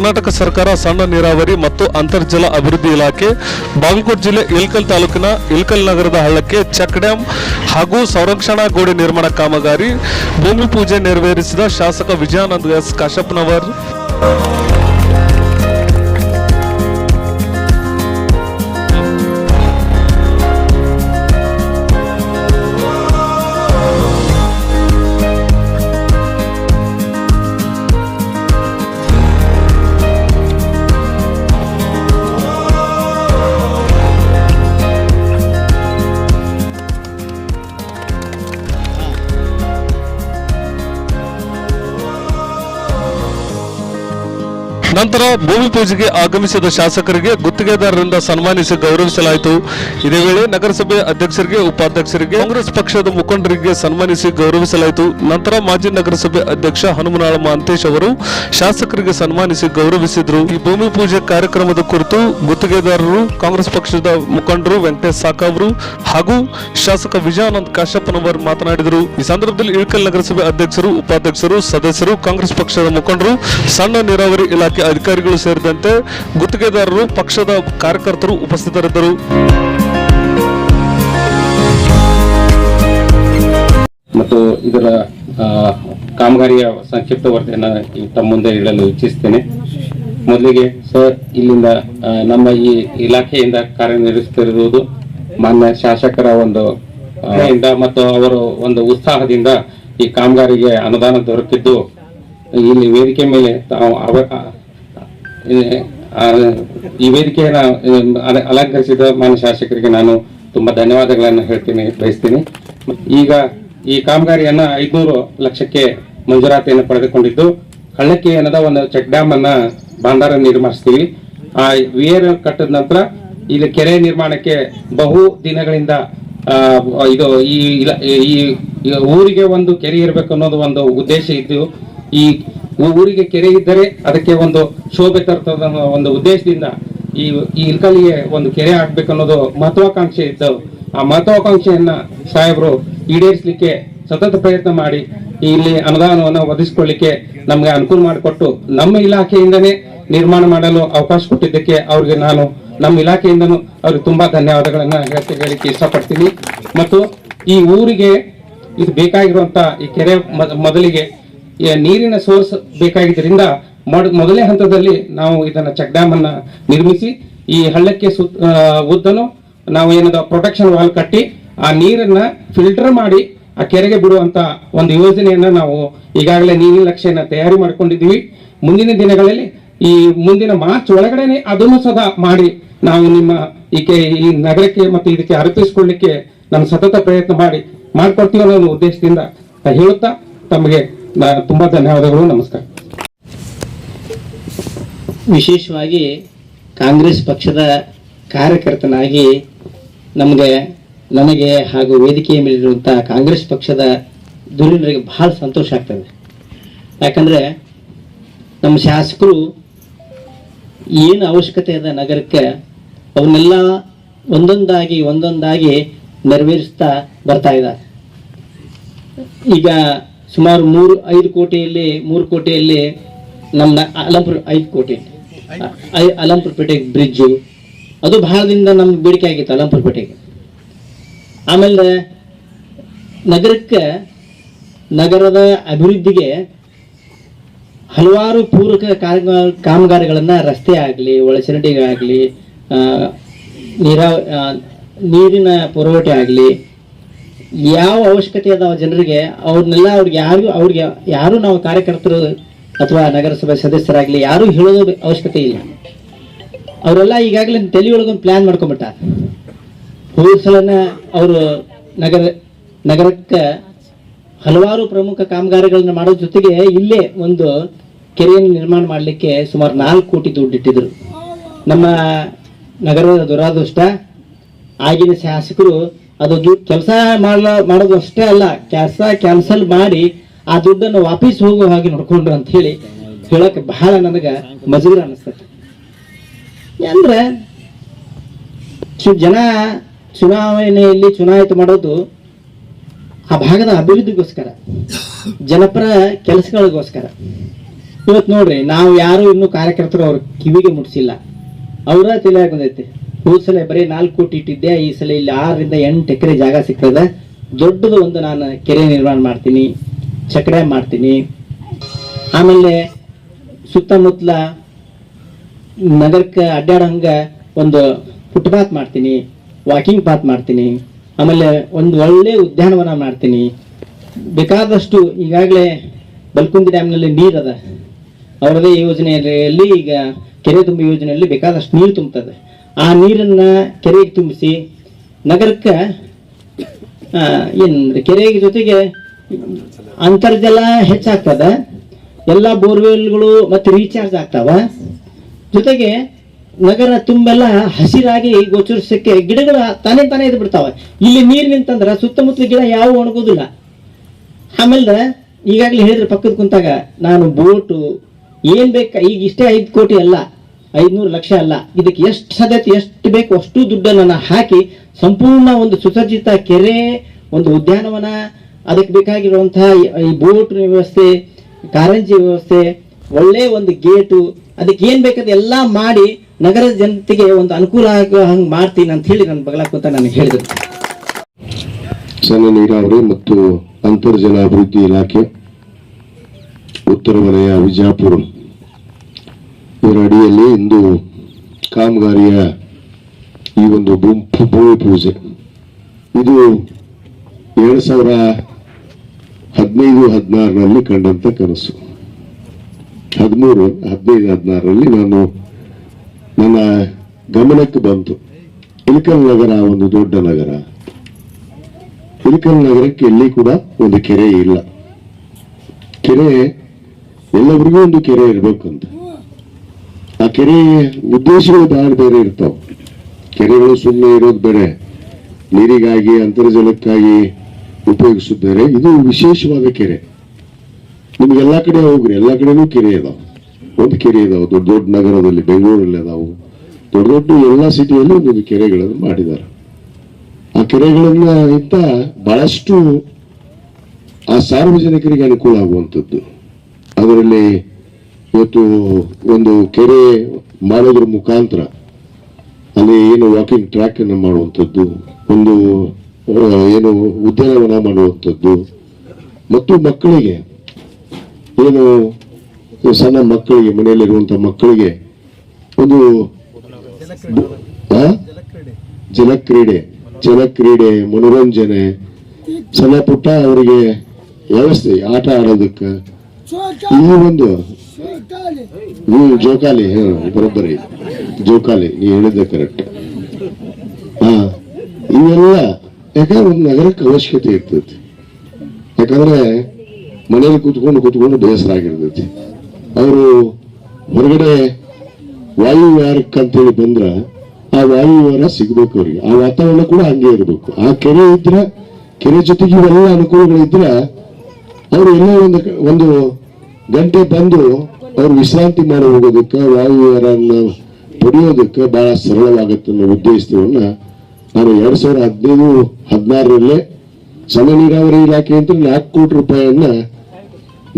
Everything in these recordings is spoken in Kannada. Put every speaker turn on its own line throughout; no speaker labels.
ಕರ್ನಾಟಕ ಸರ್ಕಾರ ಸಣ್ಣ ನೀರಾವರಿ ಮತ್ತು ಅಂತರ್ಜಲ ಅಭಿವೃದ್ಧಿ ಇಲಾಖೆ, ಬಾಗಲಕೋಟೆ ಜಿಲ್ಲೆ ಇಲ್ಕಲ್ ತಾಲೂಕಿನ ಇಲ್ಕಲ್ ನಗರದ ಹಳ್ಳಕ್ಕೆ ಚೆಕ್ ಡ್ಯಾಂ ಹಾಗೂ ಸಂರಕ್ಷಣಾ ಗೋಡೆ ನಿರ್ಮಾಣ ಕಾಮಗಾರಿ, ಭೂಮಿ ಪೂಜೆ ನೆರವೇರಿಸಿದ ಶಾಸಕ ವಿಜಯಾನಂದ ಎಸ್ ಕಾಶಪ್ಪನವರ್ ನಂತರ ಭೂಮಿ ಪೂಜೆಗೆ ಆಗಮಿಸಿದ ಶಾಸಕರಿಗೆ ಗುತ್ತಿಗೆದಾರರಿಂದ ಸನ್ಮಾನಿಸಿ ಗೌರವಿಸಲಾಯಿತು. ಇದೇ ವೇಳೆ ನಗರಸಭೆ ಅಧ್ಯಕ್ಷರಿಗೆ, ಉಪಾಧ್ಯಕ್ಷರಿಗೆ, ಕಾಂಗ್ರೆಸ್ ಪಕ್ಷದ ಮುಖಂಡರಿಗೆ ಸನ್ಮಾನಿಸಿ ಗೌರವಿಸಲಾಯಿತು. ನಂತರ ಮಾಜಿ ನಗರಸಭೆ ಅಧ್ಯಕ್ಷ ಹನುಮನಾಳ ಮಹಂತೇಶ್ ಅವರು ಶಾಸಕರಿಗೆ ಸನ್ಮಾನಿಸಿ ಗೌರವಿಸಿದರು. ಈ ಭೂಮಿ ಪೂಜೆ ಕಾರ್ಯಕ್ರಮದ ಕುರಿತು ಗುತ್ತಿಗೆದಾರರು, ಕಾಂಗ್ರೆಸ್ ಪಕ್ಷದ ಮುಖಂಡರು ವೆಂಕಟೇಶ್ ಸಾಕ ಅವರು ಹಾಗೂ ಶಾಸಕ ವಿಜಯಾನಂದ್ ಕಾಶ್ಯಪ್ಪನವರ್ ಮಾತನಾಡಿದರು. ಈ ಸಂದರ್ಭದಲ್ಲಿ ಇಳಕಲ್ ನಗರಸಭೆ ಅಧ್ಯಕ್ಷರು, ಉಪಾಧ್ಯಕ್ಷರು, ಸದಸ್ಯರು, ಕಾಂಗ್ರೆಸ್ ಪಕ್ಷದ ಮುಖಂಡರು, ಸಣ್ಣ ನೀರಾವರಿ ಇಲಾಖೆ ಅಧಿಕಾರಿಗಳು ಸೇರಿದಂತೆ ಗುತ್ತಿಗೆದಾರರು, ಪಕ್ಷದ ಕಾರ್ಯಕರ್ತರು ಉಪಸ್ಥಿತರಿದ್ದರು.
ಮತ್ತು ಇದರ ಕಾಮಗಾರಿಯ ಸಂಕ್ಷಿಪ್ತ ವರದಿಯನ್ನು ತಮ್ಮ ಮುಂದೆ ಇಡಲು ಇಚ್ಛಿಸ್ತೇನೆ ಮೊದಲಿಗೆ ಸರ್ ಇಲ್ಲಿಂದ ನಮ್ಮ ಈ ಇಲಾಖೆಯಿಂದ ಕಾರ್ಯನಿರ್ವಹಿಸುತ್ತಿರುವುದು ಮಾನ್ಯ ಶಾಸಕರ ಒಂದು ಮತ್ತು ಅವರು ಒಂದು ಉತ್ಸಾಹದಿಂದ ಈ ಕಾಮಗಾರಿಗೆ ಅನುದಾನ ದೊರಕಿದ್ದು ಇಲ್ಲಿ ವೇದಿಕೆ ಮೇಲೆ ತಾವು ಈ ವೇದಿಕೆಯನ್ನು ಅಲ- ಅಲಂಕರಿಸಿದ ಮಾನ್ಯ ಶಾಸಕರಿಗೆ ನಾನು ತುಂಬಾ ಧನ್ಯವಾದಗಳನ್ನು ಹೇಳ್ತೀನಿ, ಬಯಸ್ತೀನಿ. ಈಗ ಈ ಕಾಮಗಾರಿಯನ್ನ ಐದ್ನೂರು ಲಕ್ಷಕ್ಕೆ ಮಂಜೂರಾತಿಯನ್ನು ಪಡೆದುಕೊಂಡಿದ್ದು ಹಳ್ಳಕ್ಕೆ ಏನದ ಒಂದು ಚೆಕ್ ಡ್ಯಾಮ್ ಅನ್ನ ಬಾಂಧಾರ ನಿರ್ಮಿಸ್ತೀವಿ. ಆ ವಿಯರ್ ಕಟ್ಟದ ನಂತರ ಇಲ್ಲಿ ಕೆರೆ ನಿರ್ಮಾಣಕ್ಕೆ ಬಹು ದಿನಗಳಿಂದ ಇದು ಈ ಈ ಊರಿಗೆ ಒಂದು ಕೆರೆ ಇರಬೇಕು ಅನ್ನೋದು ಒಂದು ಉದ್ದೇಶ ಇದ್ದು, ಈ ಊರಿಗೆ ಕೆರೆ ಇದ್ದರೆ ಅದಕ್ಕೆ ಒಂದು ಶೋಭೆ ತರ್ತದ ಒಂದು ಉದ್ದೇಶದಿಂದ ಈ ಈ ಇಲ್ಕಲ್ಲಿಗೆ ಒಂದು ಕೆರೆ ಹಾಕ್ಬೇಕು ಅನ್ನೋದು ಮಹತ್ವಾಕಾಂಕ್ಷೆ ಇದ್ದವು. ಆ ಮಹತ್ವಾಕಾಂಕ್ಷೆಯನ್ನ ಸಾಹೇಬರು ಈಡೇರಿಸಲಿಕ್ಕೆ ಸತತ ಪ್ರಯತ್ನ ಮಾಡಿ ಇಲ್ಲಿ ಅನುದಾನವನ್ನು ಒದಗಿಸ್ಕೊಳ್ಳಿಕ್ಕೆ ನಮ್ಗೆ ಅನುಕೂಲ ಮಾಡಿಕೊಟ್ಟು ನಮ್ಮ ಇಲಾಖೆಯಿಂದನೇ ನಿರ್ಮಾಣ ಮಾಡಲು ಅವಕಾಶ ಕೊಟ್ಟಿದ್ದಕ್ಕೆ ಅವ್ರಿಗೆ ನಾನು ನಮ್ಮ ಇಲಾಖೆಯಿಂದನೂ ಅವ್ರಿಗೆ ತುಂಬಾ ಧನ್ಯವಾದಗಳನ್ನ ಹೇಳಿಕೆ ಇಷ್ಟಪಡ್ತೀನಿ. ಮತ್ತು ಈ ಊರಿಗೆ ಇದು ಬೇಕಾಗಿರುವಂತ ಈ ಕೆರೆ ಮೊದ- ಮೊದಲಿಗೆ ಈ ನೀರಿನ ಸೋರ್ಸ್ ಬೇಕಾಗಿದ್ದರಿಂದ ಮೊದ- ಮೊದಲನೇ ಹಂತದಲ್ಲಿ ನಾವು ಇದನ್ನ ಚೆಕ್ ಡ್ಯಾಮ್ ನಿರ್ಮಿಸಿ, ಈ ಹಳ್ಳಕ್ಕೆ ಸುತ್ತ ಉದ್ದನು ನಾವು ಏನದ ಪ್ರೊಟೆಕ್ಷನ್ ವಾಲ್ ಕಟ್ಟಿ, ಆ ನೀರನ್ನ ಫಿಲ್ಟರ್ ಮಾಡಿ, ಆ ಕೆರೆಗೆ ಬಿಡುವಂತ ಒಂದು ಯೋಜನೆಯನ್ನ ನಾವು ಈಗಾಗಲೇ ನೀರಿನ ನಕ್ಷೆಯನ್ನ ತಯಾರಿ ಮಾಡ್ಕೊಂಡಿದ್ದೀವಿ. ಮುಂದಿನ ದಿನಗಳಲ್ಲಿ ಈ ಮುಂದಿನ ಮಾರ್ಚ್ ಒಳಗಡೆನೆ ಅದನ್ನು ಸದಾ ಮಾಡಿ ನಾವು ನಿಮ್ಮ ಈ ಕೆ- ಈ ನಗರಕ್ಕೆ ಮತ್ತು ಇದಕ್ಕೆ ಅರ್ಪಿಸಿಕೊಳ್ಳಿಕ್ಕೆ ನಾನು ಸತತ ಪ್ರಯತ್ನ ಮಾಡಿ ಮಾಡ್ಕೊಡ್ತೀವಿ ಅನ್ನೋ ಉದ್ದೇಶದಿಂದ ಹೇಳುತ್ತಾ ತಮಗೆ ನ- ತುಂಬಾ ಧನ್ಯವಾದಗಳು, ನಮಸ್ಕಾರ.
ವಿಶೇಷವಾಗಿ ಕಾಂಗ್ರೆಸ್ ಪಕ್ಷದ ಕಾರ್ಯಕರ್ತನಾಗಿ ನಮಗೆ ನನಗೆ ಹಾಗೂ ವೇದಿಕೆಯ ಮೇಲಿರುವಂಥ ಕಾಂಗ್ರೆಸ್ ಪಕ್ಷದ ಧುರೀಣರಿಗೆ ಬಹಳ ಸಂತೋಷ ಆಗ್ತದೆ. ಯಾಕಂದರೆ ನಮ್ಮ ಶಾಸಕರು ಏನು ಅವಶ್ಯಕತೆ ಇದೆ ನಗರಕ್ಕೆ ಅವನ್ನೆಲ್ಲ ಒಂದೊಂದಾಗಿ ಒಂದೊಂದಾಗಿ ನೆರವೇರಿಸ್ತಾ ಬರ್ತಾ ಇದ್ದಾರೆ. ಈಗ ಸುಮಾರು ಮೂರು ಐದು ಕೋಟೆಯಲ್ಲಿ ಮೂರು ಕೋಟೆಯಲ್ಲಿ ನಮ್ಮ ಅಲಂಪುರ ಐದು ಕೋಟಿ. ಅಲಂಪುರ ಪೇಟೆಗೆ ಬ್ರಿಡ್ಜು. ಅದು ಬಹಳ ದಿನದಿಂದ ನಮ್ಗೆ ಬೇಡಿಕೆ ಆಗಿತ್ತು ಅಲಂಪುರ ಪೇಟೆಗೆ. ಆಮೇಲೆ ನಗರಕ್ಕೆ ನಗರದ ಅಭಿವೃದ್ಧಿಗೆ ಹಲವಾರು ಪೂರಕ ಕಾಮಗಾರಿಗಳನ್ನು ಕಾಮಗಾರಿಗಳನ್ನ ರಸ್ತೆ ಆಗಲಿ ಒಳಚರಂಡಿಗಾಗಲಿ ನೀರಾವ ನೀರಾ ನೀರಿನ ಪುರವಠೆ ಆಗಲಿ ಯಾವ ಅವಶ್ಯಕತೆ ಅದಾವ ಜನರಿಗೆ, ಅವ್ರನ್ನೆಲ್ಲ ಅವ್ರಿಗೆ ಯಾರು ಅವ್ರಿಗೆ ಯಾರು ನಾವು ಕಾರ್ಯಕರ್ತರು ಅಥವಾ ನಗರಸಭೆ ಸದಸ್ಯರಾಗಲಿ, ಯಾರು ಹೇಳೋದು ಅವಶ್ಯಕತೆ ಇಲ್ಲ. ಅವರೆಲ್ಲ ಈಗಾಗಲೇ ತಲೆ ಒಳಗೊಂದು ಪ್ಲಾನ್ ಮಾಡ್ಕೊಂಬಿಟ್ಟ ಹೋದ ಸಲನ ಅವರು ನಗರ, ನಗರಕ್ಕೆ ಹಲವಾರು ಪ್ರಮುಖ ಕಾಮಗಾರಿಗಳನ್ನ ಮಾಡೋ ಜೊತೆಗೆ ಇಲ್ಲೇ ಒಂದು ಕೆರೆಯನ್ನು ನಿರ್ಮಾಣ ಮಾಡಲಿಕ್ಕೆ ಸುಮಾರು ನಾಲ್ಕು ಕೋಟಿ ದುಡ್ಡು ಇಟ್ಟಿದ್ರು ನಮ್ಮ ನಗರದ ದುರಾದೃಷ್ಟ, ಆಗಿನ ಶಾಸಕರು ಅದು ದುಡ್ಡು ಕೆಲಸ ಮಾಡಲ ಮಾಡೋದು ಅಷ್ಟೇ ಅಲ್ಲ, ಕೆಲಸ ಕ್ಯಾನ್ಸಲ್ ಮಾಡಿ ಆ ದುಡ್ಡನ್ನು ವಾಪಸ್ ಹೋಗೋ ಹಾಗೆ ನೋಡ್ಕೊಂಡ್ರು ಅಂತ ಹೇಳಿ ಹೇಳಕ್ಕೆ ಬಹಳ ನನಗೆ ಮಜೂರ ಅನಿಸ್ತದೆ ಅಂದ್ರೆ ಜನ ಚುನಾವಣೆಯಲ್ಲಿ ಚುನಾಯಿತ ಮಾಡೋದು ಆ ಭಾಗದ ಅಭಿವೃದ್ಧಿಗೋಸ್ಕರ, ಜನಪರ ಕೆಲಸಗಳಿಗೋಸ್ಕರ. ಇವತ್ತು ನೋಡ್ರಿ, ನಾವು ಯಾರು ಇನ್ನೂ ಕಾರ್ಯಕರ್ತರು ಅವ್ರ ಕಿವಿಗೆ ಮುಟ್ಸಿಲ್ಲ. ಅವರ ತಿಳಿಯಾಗ ಬಂದೈತಿ ಸಲ ಬರೀ ನಾಲ್ಕು ಕೋಟಿ ಇಟ್ಟಿದ್ದೆ. ಈ ಸಲ ಇಲ್ಲಿ ಆರರಿಂದ ಎಂಟು ಎಕರೆ ಜಾಗ ಸಿಗ್ತದೆ ದೊಡ್ಡದು ಒಂದು ನಾನು ಕೆರೆ ನಿರ್ಮಾಣ ಮಾಡ್ತೀನಿ, ಚಕ್ರೆ ಮಾಡ್ತೀನಿ. ಆಮೇಲೆ ಸುತ್ತಮುತ್ತಲ ನಗರಕ್ಕೆ ಅಡ್ಡಾಡೋಂಗೆ ಒಂದು ಫುಟ್ಪಾತ್ ಮಾಡ್ತೀನಿ ವಾಕಿಂಗ್ ಪಾತ್ ಮಾಡ್ತೀನಿ. ಆಮೇಲೆ ಒಂದು ಒಳ್ಳೆ ಉದ್ಯಾನವನ ಮಾಡ್ತೀನಿ. ಬೇಕಾದಷ್ಟು ಈಗಾಗಲೇ ಬಲ್ಕುಂದಿ ಡ್ಯಾಮ್ನಲ್ಲಿ ನೀರದ, ಅವರದೇ ಯೋಜನೆಯಲ್ಲಿ ಈಗ ಕೆರೆ ತುಂಬ ಯೋಜನೆಯಲ್ಲಿ ಬೇಕಾದಷ್ಟು ನೀರು ತುಂಬುತ್ತದೆ. ಆ ನೀರನ್ನ ಕೆರೆಗೆ ತುಂಬಿಸಿ ನಗರಕ್ಕೆ ಏನು ಕೆರೆಗೆ ಕೆರೆ ಜೊತೆಗೆ ಅಂತರ್ಜಲ ಹೆಚ್ಚಾಗ್ತದ, ಎಲ್ಲ ಬೋರ್ವೆಲ್ಗಳು ಮತ್ತೆ ರೀಚಾರ್ಜ್ ಆಗ್ತಾವ. ಜೊತೆಗೆ ನಗರ ತುಂಬೆಲ್ಲ ಹಸಿರಾಗಿ ಗೋಚರಿಸಕ್ಕೆ ಗಿಡಗಳು ತಾನೇ ತಾನೇ ಇದು ಬಿಡ್ತಾವೆ. ಇಲ್ಲಿ ನೀರು ನಿಂತಂದ್ರೆ ಸುತ್ತಮುತ್ತಲ ಗಿಡ ಯಾವ ಒಣಗೋದಿಲ್ಲ. ಆಮೇಲೆ ಈಗಾಗಲೇ ಹೇಳಿದ್ರೆ ಪಕ್ಕದ ಕುಂತಾಗ, ನಾನು ಬೋಟು, ಏನ್ ಬೇಕಾ, ಈಗ ಇಷ್ಟೇ ಐದು ಕೋಟಿ ಅಲ್ಲ. ಐದ್ನೂರು ಲಕ್ಷ ಅಲ್ಲ. ಇದಕ್ಕೆ ಎಷ್ಟು ಸಾಧ್ಯತೆ ಎಷ್ಟು ಬೇಕು ಅಷ್ಟು ದುಡ್ಡನ್ನು ನಾನು ಹಾಕಿ ಸಂಪೂರ್ಣ ಒಂದು ಸುಸಜ್ಜಿತ ಕೆರೆ, ಒಂದು ಉದ್ಯಾನವನ, ಅದಕ್ಕೆ ಬೇಕಾಗಿರುವಂತಹ ಈ- ಬೋಟ್ ವ್ಯವಸ್ಥೆ, ಕಾರಂಜಿ ವ್ಯವಸ್ಥೆ, ಒಳ್ಳೆ ಒಂದು ಗೇಟು, ಅದಕ್ಕೆ ಏನ್ ಬೇಕಾದ ಎಲ್ಲ ಮಾಡಿ ನಗರದ ಜನತೆಗೆ ಒಂದು ಅನುಕೂಲ ಆಗೋ ಹಂಗೆ ಮಾಡ್ತೀನಿ ಅಂತ ಹೇಳಿ ನನ್ನ ಬಗಲಾಕ್ ಅಂತ ನಾನು ಹೇಳಿದ್ರು
ಸಣ್ಣ ನೀರಾವರಿ ಮತ್ತು ಅಂತರ್ಜಲ ಅಭಿವೃದ್ಧಿ ಇಲಾಖೆ, ಉತ್ತರ ವಲಯ ವಿಜಯಪುರ ಇದರ ಅಡಿಯಲ್ಲಿ ಇಂದು ಕಾಮಗಾರಿಯ ಈ ಒಂದು ಗುಂಪು ಭೂಮಿ ಪೂಜೆ. ಇದು ಎರಡು ಸಾವಿರ ಹದಿನೈದು, ಹದಿನಾರರಲ್ಲಿ ಕಂಡಂತ ಕನಸು. ಹದಿಮೂರು, ಹದಿನೈದು, ಹದಿನಾರರಲ್ಲಿ ನಾನು ನನ್ನ ಗಮನಕ್ಕೆ ಬಂತು. ಇಳಕಲ್ ನಗರ ಒಂದು ದೊಡ್ಡ ನಗರ. ಇಳಕಲ್ ನಗರಕ್ಕೆ ಎಲ್ಲಿ ಕೂಡ ಒಂದು ಕೆರೆ ಇಲ್ಲ. ಕೆರೆ, ಎಲ್ಲರಿಗೂ ಒಂದು ಕೆರೆ ಇರಬೇಕಂತ. ಕೆರೆ ಉದ್ದೇಶಗಳು ಬಹಳ ಬೇರೆ ಇರ್ತಾವ. ಕೆರೆಗಳು ಸುಮ್ಮನೆ ಇರೋದು ಬೇರೆ. ನೀರಿಗಾಗಿ, ಅಂತರ್ಜಲಕ್ಕಾಗಿ ಉಪಯೋಗಿಸೋದು ಬೇರೆ ಇದು ವಿಶೇಷವಾದ ಕೆರೆ. ನಿಮ್ಗೆ ಎಲ್ಲ ಕಡೆ ಹೋಗ್ರಿ. ಎಲ್ಲ ಕಡೆನೂ ಕೆರೆ ಇದಾವ ಒಂದು ಕೆರೆ ಇದಾವ ದೊಡ್ಡ ದೊಡ್ಡ ನಗರದಲ್ಲಿ, ಬೆಂಗಳೂರಲ್ಲಿ ಅದಾವು. ದೊಡ್ಡ ದೊಡ್ಡ ಎಲ್ಲ ಸಿಟಿಯಲ್ಲಿ ಒಂದು ಕೆರೆಗಳನ್ನು ಮಾಡಿದ್ದಾರೆ. ಆ ಕೆರೆಗಳನ್ನ ಇಂತ ಬಹಳಷ್ಟು ಆ ಸಾರ್ವಜನಿಕರಿಗೆ ಅನುಕೂಲ ಆಗುವಂಥದ್ದು. ಅದರಲ್ಲಿ ಇವತ್ತು ಒಂದು ಕೆರೆ ಮಾಡೋದ್ರ ಮುಖಾಂತರ ಅಲ್ಲಿ ಏನು ವಾಕಿಂಗ್ ಟ್ರ್ಯಾಕ್ ಅನ್ನು ಮಾಡುವಂಥದ್ದು, ಒಂದು ಏನು ಉದ್ಯಾನವನ ಮಾಡುವಂಥದ್ದು ಮತ್ತು ಮಕ್ಕಳಿಗೆ, ಏನು ಸಣ್ಣ ಮಕ್ಕಳಿಗೆ ಮನೆಯಲ್ಲಿರುವಂಥ ಮಕ್ಕಳಿಗೆ ಒಂದು? ಜಲಕ್ರೀಡೆ ಜಲಕ್ರೀಡೆ ಮನೋರಂಜನೆ, ಸಣ್ಣ ಪುಟ್ಟ ಅವರಿಗೆ ವ್ಯವಸ್ಥೆ, ಆಟ ಆಡೋದಕ್ಕೆ ಈ ಒಂದು ಹ್ಮ್ ಜೋಕಾಲಿ ಹ ಬರೋಬ್ಬರಿ. ಜೋಕಾಲಿ, ನೀ ಹೇಳಿದ್ದೆ ಕರೆಕ್ಟ್ ಹಾ. ಇವೆಲ್ಲ ಯಾಕಂದ್ರೆ ಒಂದು ನಗರಕ್ಕೆ ಅವಶ್ಯಕತೆ ಇರ್ತೈತಿ. ಯಾಕಂದ್ರೆ ಮನೇಲಿ ಕೂತ್ಕೊಂಡು ಕೂತ್ಕೊಂಡು ಬೇಸರ ಆಗಿರ್ತೈತಿ. ಅವರು ಹೊರಗಡೆ ವಾಯುವಿಹಾರಕ್ಕೆ ಅಂತೇಳಿ ಬಂದ್ರ ಆ ವಾಯುವಿಹಾರ ಸಿಗ್ಬೇಕು ಅವ್ರಿಗೆ. ಆ ವಾತಾವರಣ ಕೂಡ ಹಂಗೆ ಇರಬೇಕು. ಆ ಕೆರೆ ಇದ್ರ, ಕೆರೆ ಜೊತೆಗೆ ಇವೆಲ್ಲ ಅನುಕೂಲಗಳಿದ್ರ, ಅವರು ಎಲ್ಲೋ ಒಂದು ಒಂದು ಗಂಟೆ ಬಂದು ಅವ್ರು ವಿಶ್ರಾಂತಿ ಮಾಡಿ ಹೋಗೋದಕ್ಕೆ ವಾಯುವಿಹಾರನ್ನು ಪಡೆಯೋದಕ್ಕೆ ಬಹಳ ಸರಳವಾಗುತ್ತೆ ಅನ್ನೋ ಉದ್ದೇಶವನ್ನ ನಾನು ಎರಡ್ ಸಾವಿರದ ಹದಿನೈದು, ಹದಿನಾರರಲ್ಲೇ ಸಣ್ಣ ನೀರಾವರಿ ಇಲಾಖೆ ಅಂತ ನಾಲ್ಕು ಕೋಟಿ ರೂಪಾಯಿಯನ್ನ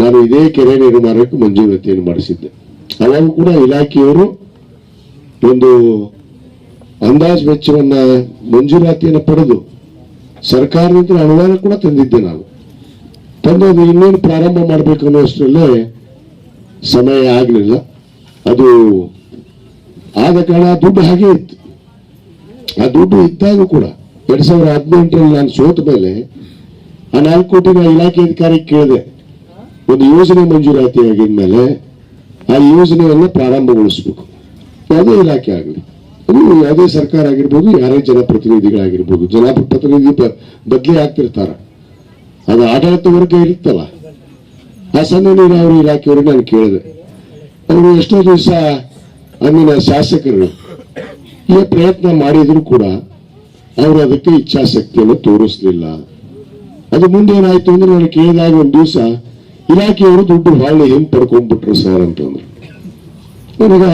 ನಾನು ಇದೇ ಕೆರೆ ನಿರ್ಮಾಣಕ್ಕೆ ಮಂಜೂರಾತಿಯನ್ನು ಮಾಡಿಸಿದ್ದೆ. ಅವಾಗ ಕೂಡ ಇಲಾಖೆಯವರು ಒಂದು ಅಂದಾಜು ವೆಚ್ಚವನ್ನ ಮಂಜೂರಾತಿಯನ್ನು ಪಡೆದು ಸರ್ಕಾರದಿಂದ ಅನುದಾನ ಕೂಡ ತಂದಿದ್ದೆ ನಾನು ತಂದು ಅದು ಇನ್ನೇನು ಪ್ರಾರಂಭ ಮಾಡಬೇಕು ಅನ್ನೋಷ್ಟರಲ್ಲೇ ಸಮಯ ಆಗಲಿಲ್ಲ. ಅದು ಆದ ಕಾರಣ ದುಡ್ಡು ಹಾಗೆ ಇತ್ತು. ಆ ದುಡ್ಡು ಇದ್ದಾಗ ಕೂಡ ಎರಡ್ ಸಾವಿರದ ಹದಿನೆಂಟರಲ್ಲಿ ನಾನು ಸೋತ ಮೇಲೆ ಆ ನಾಲ್ಕು ಕೋಟಿ ನಾ ಇಲಾಖೆ ಅಧಿಕಾರಿಗೆ ಕೇಳಿದೆ. ಒಂದು ಯೋಜನೆ ಮಂಜೂರಾತಿ ಆಗಿದ್ಮೇಲೆ ಆ ಯೋಜನೆಯನ್ನು ಪ್ರಾರಂಭಗೊಳಿಸ್ಬೇಕು. ಯಾವುದೇ ಇಲಾಖೆ ಆಗಲಿ, ಅದು ಯಾವುದೇ ಸರ್ಕಾರ ಆಗಿರ್ಬೋದು, ಯಾರೇ ಜನಪ್ರತಿನಿಧಿಗಳಾಗಿರ್ಬೋದು ಜನಪ್ರತಿನಿಧಿ ಬದಲಿ ಆಗ್ತಿರ್ತಾರ. ಅದು ಆಡಳಿತ ವರ್ಗ ಇರುತ್ತಲ್ಲ? ಆ ಸಣ್ಣ ನೀರಾವರಿ ಇಲಾಖೆಯವ್ರಿಗೆ ನಾನು ಕೇಳಿದೆ. ಅವರು ಎಷ್ಟೋ ದಿವಸ ಅಂದಿನ ಶಾಸಕರು ಈ ಪ್ರಯತ್ನ ಮಾಡಿದ್ರು ಕೂಡ ಅವರು ಅದಕ್ಕೆ ಇಚ್ಛಾಶಕ್ತಿಯನ್ನು ತೋರಿಸಲಿಲ್ಲ. ಅದು ಮುಂದೆ ಏನಾಯ್ತು ಅಂದ್ರೆ ನಾನು ಕೇಳಿದಾಗ ಒಂದು ದಿವಸ ಇಲಾಖೆಯವರು ದುಡ್ಡು ಹಾಳೆ ಹೆಂಗ್ ಪಡ್ಕೊಂಡ್ಬಿಟ್ರು ಸರ್ ಅಂತಂದ್ರು. ನನಗ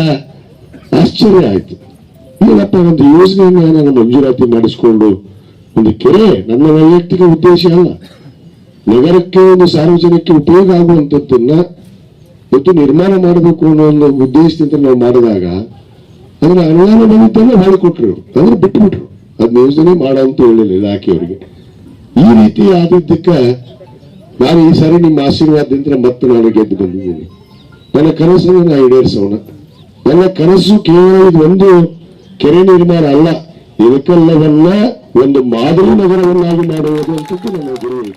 ಆಶ್ಚರ್ಯ ಆಯ್ತು. ಏನಪ್ಪ, ಒಂದು ಯೋಜನೆಯನ್ನ ನಾನು ಮಂಜೂರಾತಿ ಮಾಡಿಸ್ಕೊಂಡು ಒಂದು ಕೆರೆ, ನನ್ನ ವೈಯಕ್ತಿಕ ಉದ್ದೇಶ ಅಲ್ಲ. ನಗರಕ್ಕೆ ಒಂದು ಸಾರ್ವಜನಿಕ ಉಪಯೋಗ ಆಗುವಂಥದ್ದನ್ನ ಮತ್ತು ನಿರ್ಮಾಣ ಮಾಡಬೇಕು ಅನ್ನೋ ಒಂದು ಉದ್ದೇಶದಿಂದ ನಾವು ಮಾಡಿದಾಗ ಅದನ್ನ ಅನುದಾನ ಬಂದಿದ್ದೆಲ್ಲ ಮಾಡಿಕೊಟ್ರು. ಅಂದ್ರೆ ಬಿಟ್ಬಿಟ್ರು. ಅದ್ ಯೋಜನೆ ಮಾಡ ಅಂತ ಹೇಳಿಲ್ಲ ಇಲಾಖೆಯವರಿಗೆ ಈ ರೀತಿ ಆದಿದ್ದಕ್ಕ ನಾನು ಈ ಸಾರಿ ನಿಮ್ಮ ಆಶೀರ್ವಾದದಿಂದ ಮತ್ತೆ ನಾನು ಗೆದ್ದು ಬಂದಿದ್ದೀನಿ. ನನ್ನ ಕನಸನ್ನು ನಾ ಈಡೇರಿಸೋಣ. ನನ್ನ ಕನಸು ಕೇವಲ ಇದು ಒಂದು ಕೆರೆ ನಿರ್ಮಾಣ ಅಲ್ಲ. ಇದಕ್ಕೆಲ್ಲವನ್ನ ಒಂದು ಮಾದರಿ ನಗರವನ್ನಾಗಿ ಮಾಡುವುದು ಅಂತ ನನ್ನ ಗುರಿ